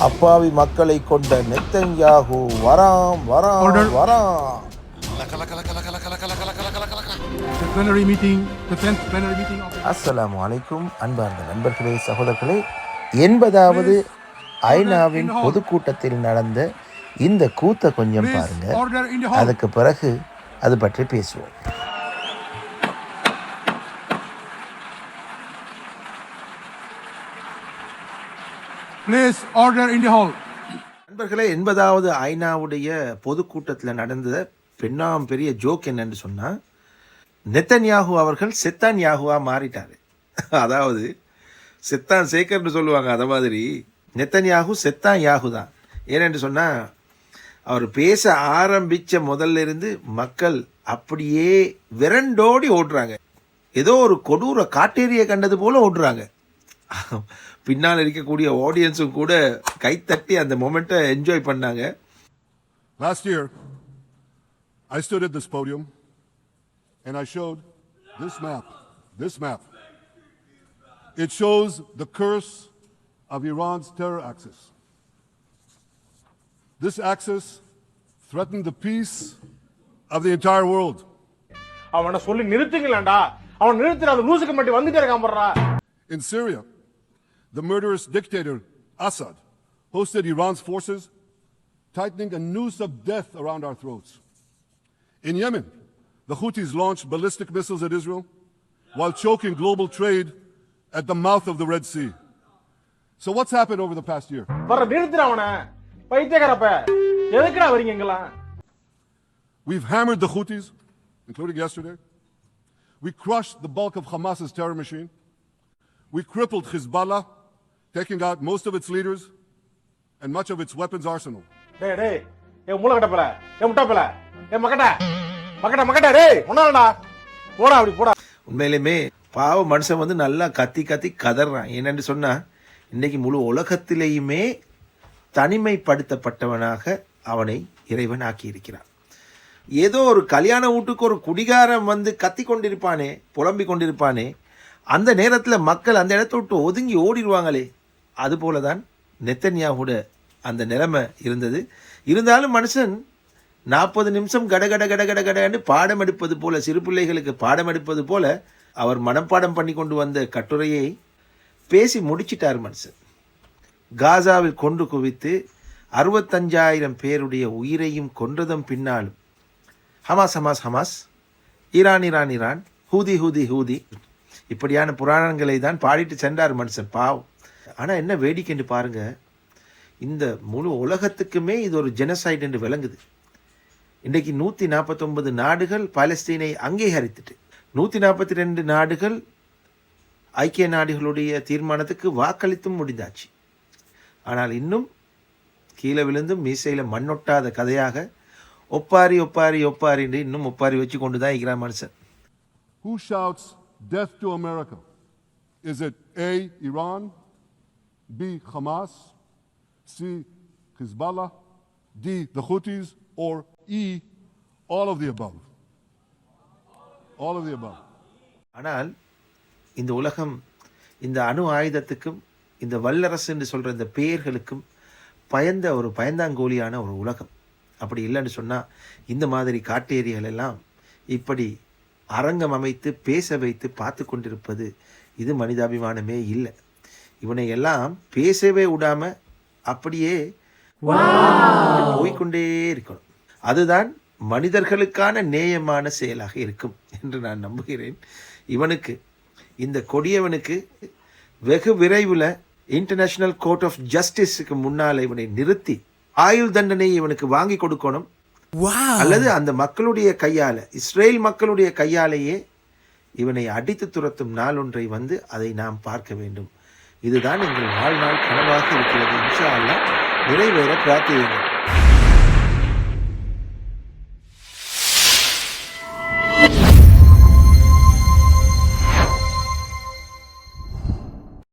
அப்பாவி மக்களை கொண்ட Netanyahu வராம் வராம். வராம் The plenary meeting, the 10th plenary meeting of அஸ்ஸலாமு அலைக்கும் அன்பார்ந்த நண்பர்களே சகோதரர்களே எண்பதாவது ஐநாவின் பொதுக்கூட்டத்தில் நடந்த இந்த கூத்த கொஞ்சம் பாருங்க. அதுக்கு பிறகு அது பற்றி பேசுவோம் Please order in the hall நண்பர்களே எண்பதாவது ஐநாவுடைய பொதுக்கூட்டத்தில் நடந்த பெண்ணாம் பெரிய ஜோக் என்னன்னு நெத்தன் நெத்தன்யாகு அவர்கள் செத்தான் யாகுவா மாறிட்டார். அதாவது செத்தான் சேகர்னு சொல்லுவாங்க அதை மாதிரி. நெத்தன்யாகு செத்தான் யாகு தான். ஏனென்று சொன்னால் அவர் பேச ஆரம்பித்த முதல்ல இருந்து மக்கள் அப்படியே விரண்டோடி ஓடுறாங்க. ஏதோ ஒரு கொடூர காட்டேரியை கண்டது போல ஓடுறாங்க. பின்னால் இருக்கக்கூடிய ஆடியன்ஸும் கூட கைத்தட்டி அந்த மொமெண்ட்டை என்ஜாய் பண்ணாங்க Last year, I stood at this podium and I showed this map. This map. It shows the curse of Iran's terror axis. This axis threatened the peace of the entire world. அவனை சொல்லி நிறுத்துங்களேன்டா அவன் நிறுத்துற அந்த லூசுக்கு மட்டும் வந்துட்டே இருக்கான் போடுறா In Syria, the murderous dictator Assad hosted Iran's forces, tightening a noose of death around our throats. In Yemen, the Houthis launched ballistic missiles at Israel while choking global trade at the mouth of the Red Sea. So what's happened over the past year? We've hammered the Houthis, including yesterday. We crushed the bulk of Hamas's terror machine. We crippled Hezbollah taking out most of its leaders and much of its weapons arsenal. டேய் டேய் ஏ மூளை கட்டப்பல ஏ முட்டாப்பல ஏ மக்கட்ட மக்கட்ட மக்கட்ட டேய் ஒன்னாலடா போடா அப்படி போடா. உண்மையிலுமே பாவ மனுஷன் வந்து நல்லா கத்தி கத்தி கதறான். என்னன்னு சொன்னா இன்னைக்கு முழு உலகத்திலேயுமே தனிமைப்படுத்தப்பட்டவனாக அவனை இறைவன் ஆக்கியிருக்கிறான். ஏதோ ஒரு கல்யாண வீட்டுக்கு ஒரு குடிகாரன் வந்து கத்தி கொண்டிருப்பானே புலம்பிக் கொண்டிருப்பானே அந்த நேரத்தில் மக்கள் அந்த இடத்த விட்டு ஒதுங்கி ஓடிடுவாங்களே அதுபோல தான் நெத்தன்யாவோட அந்த நிலைமை இருந்தது. இருந்தாலும் மனுஷன் நாற்பது நிமிஷம் கடகட கடகட கடன்னு பாடம் எடுப்பது போல சிறு பிள்ளைகளுக்கு பாடம் எடுப்பது போல அவர் மனப்பாடம் பண்ணி கொண்டு வந்த கட்டுரையை பேசி முடிச்சிட்டார் மனுஷன். காசாவில் கொண்டு குவித்து அறுபத்தஞ்சாயிரம் பேருடைய உயிரையும் கொன்றதும் பின்னாலும் Hamas Hamas Hamas Iran Iran Iran Houthi Houthi Houthi இப்படியான புராணங்களை தான் பாடிட்டு சென்றார் மனுஷன். பாவம். ஆனால் என்ன வேடிக்கைன்னு பாருங்க. இந்த முழு உலகத்துக்குமே இது ஒரு ஜெனசைட் என்று விளங்குது. இன்றைக்கு நூற்றி நாற்பத்தொன்பது நாடுகள் பாலஸ்தீனை அங்கீகரித்துட்டு. நூற்றி நாற்பத்தி ரெண்டு நாடுகள் ஐக்கிய நாடுகளுடைய தீர்மானத்துக்கு வாக்களித்தும் முடிந்தாச்சு. ஆனால் இன்னும் கீழே விழுந்தும் மீசையில் மண்ணொட்டாத கதையாக ஒப்பாரி ஒப்பாரி ஒப்பாரி என்று இன்னும் ஒப்பாரி வச்சு கொண்டு தான் இருக்கிறான் மனுஷன். Who shouts death to America? Is it A, Iran, B, Hamas, C, Hezbollah, D, the Houthis, or E, all of the above? All of the above. ஆனால் இந்த உலகம் இந்த அணு ஆயுதத்துக்கும் இந்த வல்லரசு என்று சொல்கிற இந்த பெயர்களுக்கும் பயந்த ஒரு பயந்தாங்கோலியான ஒரு உலகம் அப்படி இல்லைன்னு சொன்னால் இந்த மாதிரி காட்டேரிகள் எல்லாம் இப்படி அரங்கம் அமைத்து பேச வைத்து பார்த்து கொண்டிருப்பது இது மனிதாபிமானமே இல்லை இவனை எல்லாம் பேசவே விடாம அப்படியே போய்க்கொண்டே இருக்கணும். அதுதான் மனிதர்களுக்கான நேயமான செயலாக இருக்கும் என்று நான் நம்புகிறேன். இவனுக்கு இந்த கொடியவனுக்கு வெகு விரைவில் இன்டர்நேஷனல் கோர்ட் ஆஃப் ஜஸ்டிஸுக்கு முன்னால் இவனை நிறுத்தி ஆயுள் தண்டனை இவனுக்கு வாங்கி கொடுக்கணும். அல்லது அந்த மக்களுடைய கையால இஸ்ரேல் மக்களுடைய கையாலேயே இவனை அடித்து துரத்தும் நாள் ஒன்றை வந்து அதை நாம் பார்க்க வேண்டும். இதுதான் எங்கள் வாழ்நாள் கனவாக இருக்கிறது. இன்ஷா அல்லா நிறைவேற பிரார்த்தியுங்கள்.